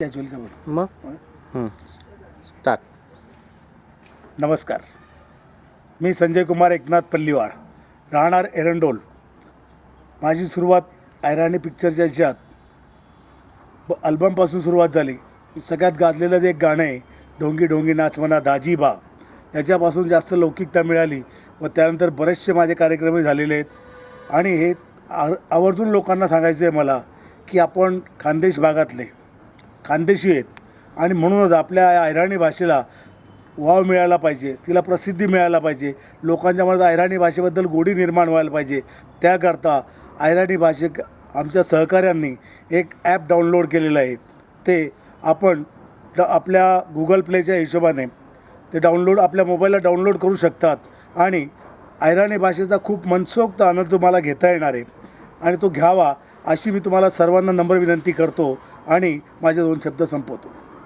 Casual का बरं? मग? हं. स्टार्ट. नमस्कार. मी संजय कुमार एकनाथ पल्लीवाळ राहणार एरंडोल. माझी सुरुवात ऐराणी पिक्चरच्या ह्याच्यात. ब अल्बमपासून सुरुवात झाली. सगळ्यात गाजलेलं जे एक गाणं आहे ढोंगी ढोंगी नाच म्हणा दाजीबा याच्यापासून जास्त लौकिकता मिळाली व त्यानंतर बरेचसे माझे कार्यक्रमही झालेले आहेत. आणि हे आ- आवर्जून लोकांना सांगायचं आहे मला की आपण खानदेश भागातले खानदेशी आहेत. आणि म्हणूनच आपल्या या अहिराणी भाषेला वाव मिळायला पाहिजे तिला प्रसिद्धी मिळायला पाहिजे लोकांच्या मनात अहिराणी भाषेबद्दल गोडी निर्माण व्हायला पाहिजे त्याकरता अहिराणी भाषेक आमच्या सहकाऱ्यांनी एक ॲप डाउनलोड केलेलं आहे. ते आपण ड आपल्या गुगल प्लेच्या हिशोबाने ते डाउनलोड आपल्या मोबाईलला डाउनलोड करू शकतात. आणि अहिराणी भाषेचा खूप मनसोक्त आनंद तुम्हाला घेता येणार आहे. आणि तो घ्यावा अशी मी तुम्हाला सर्वांना नम्र विनंती करतो आणि माझे दोन शब्द संपवतो.